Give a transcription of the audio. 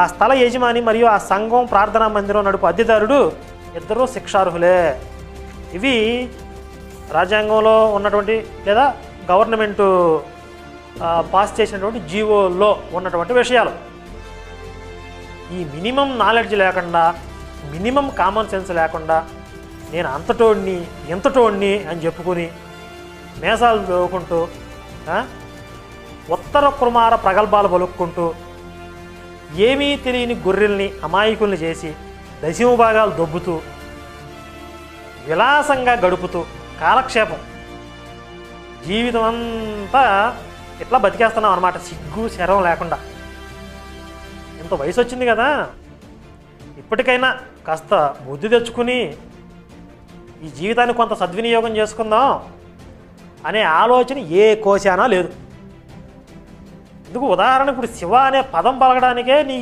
ఆ స్థల యజమాని మరియు ఆ సంఘం ప్రార్థనా మందిరం నడుపు అద్దెదారుడు ఇద్దరూ శిక్షార్హులే. ఇవి రాజ్యాంగంలో ఉన్నటువంటి లేదా గవర్నమెంటు పాస్ చేసినటువంటి జీవోల్లో ఉన్నటువంటి విషయాలు. ఈ మినిమం నాలెడ్జ్ లేకుండా మినిమం కామన్ సెన్స్ లేకుండా నేను అంతటోడిని ఇంతటోడిని అని చెప్పుకుని మేసాలు చదువుకుంటూ ఉత్తర కుమార ప్రగల్భాలు పలుక్కుంటూ ఏమీ తెలియని గొర్రెల్ని అమాయకుల్ని చేసి దశమ భాగాలు దొబ్బుతూ విలాసంగా గడుపుతూ కాలక్షేపం. జీవితం అంతా ఇట్లా బతికేస్తున్నాం అనమాట సిగ్గు శరం లేకుండా. ఇంత వయసు వచ్చింది కదా. ఇప్పటికైనా కాస్త బుద్ధి తెచ్చుకుని ఈ జీవితాన్ని కొంత సద్వినియోగం చేసుకుందాం అనే ఆలోచన ఏ కోశానా లేదు. ఎందుకు ఉదాహరణ ఇప్పుడు శివ అనే పదం పలకడానికే నీ